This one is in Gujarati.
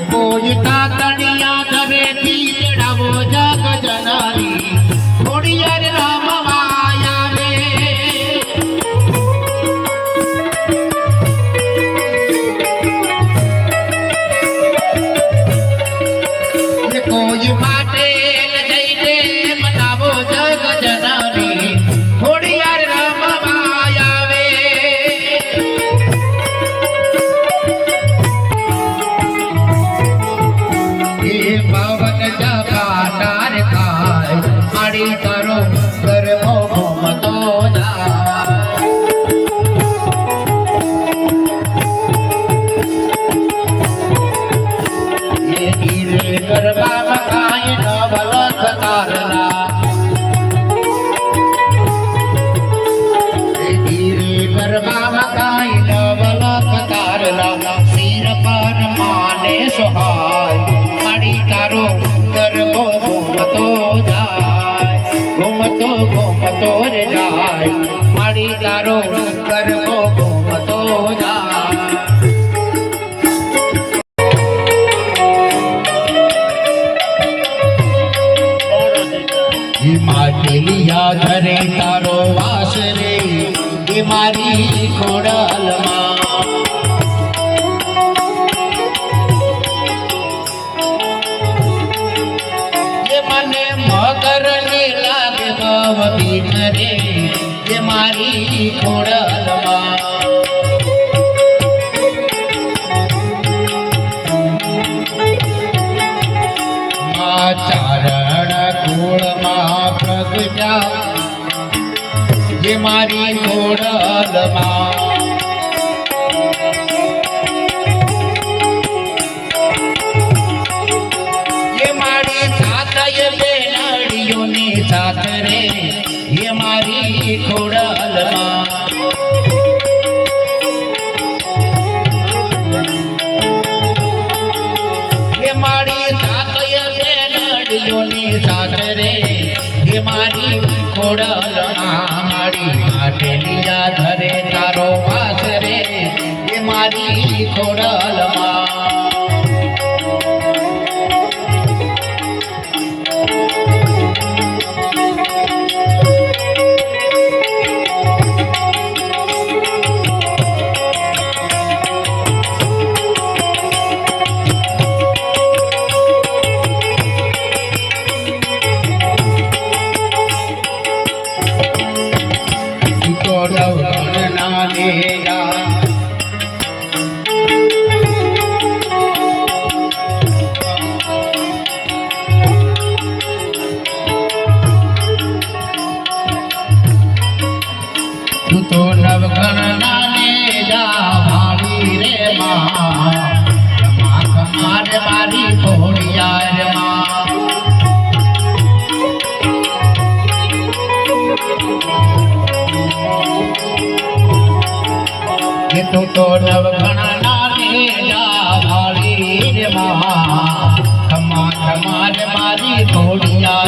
કોઈ તાતણિયા જાય ઘૂમતો ઘૂમતો રે જાય ઘરે તારો વાસ રે એ મારી ખોડલમાં ગવતી રે એ મારી ખોડલમાં. ચારણ કુળમાં જે મારી ખોડલમાં હે મારી માટેલિયા ધરે તારો પાસ રે એ મારી ખોડલમાં તો जाने जा કે તું મારી ઘોડિયા